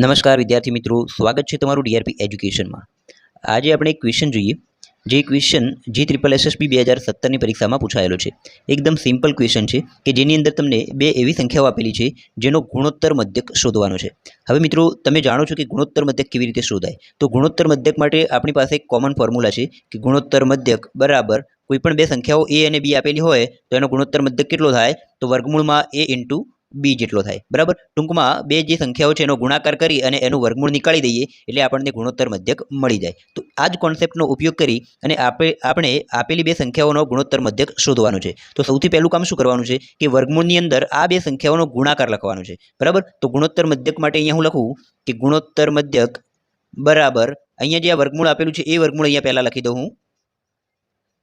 નમસ્કાર વિદ્યાર્થી મિત્રો, સ્વાગત છે તમારું ડીઆરપી એજ્યુકેશનમાં આજે આપણે એક ક્વેશ્ચન જોઈએ, જે ક્વેશ્ચન જી ત્રિપલ એસએસપી બે હજાર સત્તરની પરીક્ષામાં પૂછાયેલો છે. એકદમ સિમ્પલ ક્વેશ્ચન છે કે જેની અંદર તમને બે એવી સંખ્યાઓ આપેલી છે, જેનો ગુણોત્તર મધ્યક શોધવાનો છે. હવે મિત્રો, તમે જાણો છો કે ગુણોત્તર મધ્યક કેવી રીતે શોધાય? તો ગુણોત્તર મધ્યક માટે આપણી પાસે એક કોમન ફોર્મ્યુલા છે કે ગુણોત્તર મધ્યક બરાબર કોઈપણ બે સંખ્યાઓ એ અને બી આપેલી હોય, તો એનો ગુણોત્તર મધ્યક કેટલો થાય? તો વર્ગમૂળમાં એ ઇન્ટુ બી જેટલો થાય. બરાબર? ટૂંકમાં બે જે સંખ્યાઓ છે એનો ગુણાકાર કરી અને એનું વર્ગમૂળ નીકાળી દઈએ એટલે આપણને ગુણોત્તર મધ્યક મળી જાય. તો આ જ કોન્સેપ્ટનો ઉપયોગ કરી અને આપે, આપણે આપેલી બે સંખ્યાઓનો ગુણોત્તર મધ્યક શોધવાનો છે. તો સૌથી પહેલું કામ શું કરવાનું છે? કે વર્ગમૂળની અંદર આ બે સંખ્યાઓનો ગુણાકાર લખવાનો છે. બરાબર? તો ગુણોત્તર મધ્યક માટે અહીંયા હું લખું કે ગુણોત્તર મધ્યક બરાબર, અહીંયા જે આ વર્ગમૂળ આપેલું છે, એ વર્ગમૂળ અહીંયા પહેલાં લખી દઉં હું.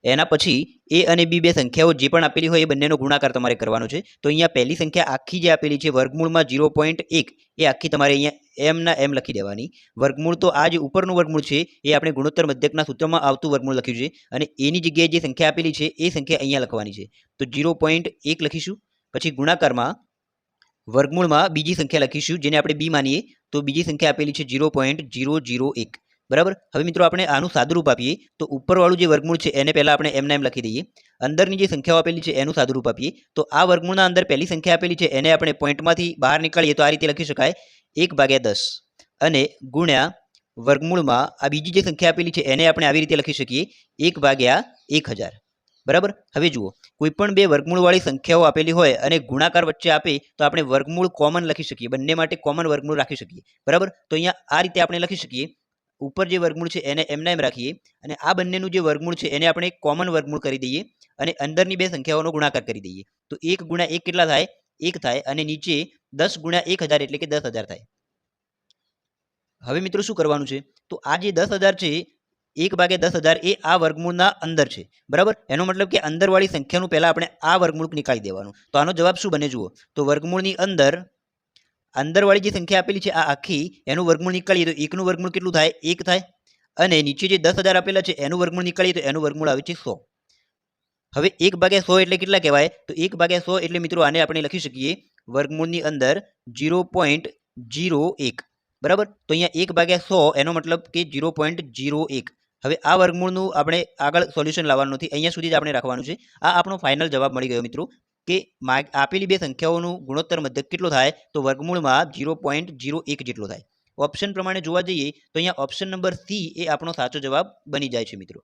એના પછી એ અને બી બે સંખ્યાઓ જે પણ આપેલી હોય એ બંનેનો ગુણાકાર તમારે કરવાનો છે. તો અહીંયા પહેલી સંખ્યા આખી જે આપેલી છે વર્ગમૂળમાં ઝીરો પોઈન્ટ એક, એ આખી તમારે અહીંયા એમના એમ લખી દેવાની. વર્ગમૂળ તો આ જે ઉપરનું વર્ગમૂળ છે, એ આપણે ગુણોત્તર મધ્યકના સૂત્રમાં આવતું વર્ગમૂળ લખ્યું છે અને એની જગ્યાએ જે સંખ્યા આપેલી છે, એ સંખ્યા અહીંયા લખવાની છે. તો ઝીરો પોઈન્ટ એક લખીશું, પછી ગુણાકારમાં વર્ગમૂળમાં બીજી સંખ્યા લખીશું, જેને આપણે બી માનીએ, તો બીજી સંખ્યા આપેલી છે ઝીરો પોઈન્ટ ઝીરો ઝીરો એક. બરાબર? હવે મિત્રો આપણે આનું સાદુરૂપ આપીએ. તો ઉપરવાળું જે વર્ગમૂળ છે, એને પહેલાં આપણે એમના એમ લખી દઈએ. અંદરની જે સંખ્યાઓ આપેલી છે, એનું સાદુરૂપ આપીએ. તો આ વર્ગમૂળના અંદર પહેલી સંખ્યા આપેલી છે, એને આપણે પોઈન્ટમાંથી બહાર નીકળીએ તો આ રીતે લખી શકાય. એક ભાગ્યા દસ. અને ગુણ્યા વર્ગમૂળમાં આ બીજી જે સંખ્યા આપેલી છે, એને આપણે આવી રીતે લખી શકીએ. એક ભાગ્યા એક હજાર. બરાબર? હવે જુઓ. કોઈપણ બે વર્ગમૂળવાળી સંખ્યાઓ આપેલી હોય અને ગુણાકાર વચ્ચે આપે, તો આપણે વર્ગમૂળ કોમન લખી શકીએ. બંને માટે કોમન વર્ગમૂળ રાખી શકીએ. બરાબર? તો અહીંયા આ રીતે આપણે લખી શકીએ. ઉપર જે વર્ગમૂળ છે એને એમના એમ રાખીએ અને આ બંનેનું જે વર્ગમૂળ છે એને આપણે કોમન વર્ગમૂળ કરી દઈએ અને અંદરની બે સંખ્યાઓનો ગુણાકાર કરી દઈએ. તો એક ગુણ્યા એક કેટલા થાય? એક થાય અને નીચે દસ ગુણ્યા એક હજાર એટલે કે દસ હજાર થાય. હવે મિત્રો શું કરવાનું છે? તો આ જે દસ હજાર છે, એક ભાગે દસ હજાર એ આ વર્ગમૂળના અંદર છે. બરાબર? એનો મતલબ કે અંદરવાળી સંખ્યાનું પહેલાં આપણે આ વર્ગમૂળ નીકાળી દેવાનું. તો આનો જવાબ શું બને જુઓ? તો વર્ગમૂળની અંદર અંદરવાળી જે સંખ્યા આપેલી છે આ આખી, એનું વર્ગમૂળ નીકળીએ તો એકનું વર્ગમૂળ કેટલું થાય? એક થાય. અને નીચે જે દસ હજાર આપેલા છે, એનું વર્ગમૂળ નીકળીએ તો એનું વર્ગમૂળ આવે છે સો. હવે એક ભાગ્યા સો એટલે કેટલા કહેવાય? તો એક ભાગ્યા સો એટલે મિત્રો આને આપણે લખી શકીએ વર્ગમૂળની અંદર જીરો પોઈન્ટ જીરો એક. બરાબર? તો અહીંયા એક ભાગ્યા સો એનો મતલબ કે જીરો પોઈન્ટ જીરો એક. હવે આ વર્ગમૂળનું આપણે આગળ સોલ્યુશન લાવવાનું નથી. અહીંયા સુધી જ આપણે રાખવાનું છે. આ આપણો ફાઇનલ જવાબ મળી ગયો મિત્રો. કે આપેલી બે સંખ્યાઓનું ગુણોત્તર મધ્યક કેટલો થાય? તો વર્ગમૂળમાં જીરો પોઈન્ટ જીરો એક જેટલો થાય. ઓપ્શન પ્રમાણે જોવા જઈએ તો અહીંયા ઓપ્શન નંબર સી એ આપણો સાચો જવાબ બની જાય છે મિત્રો.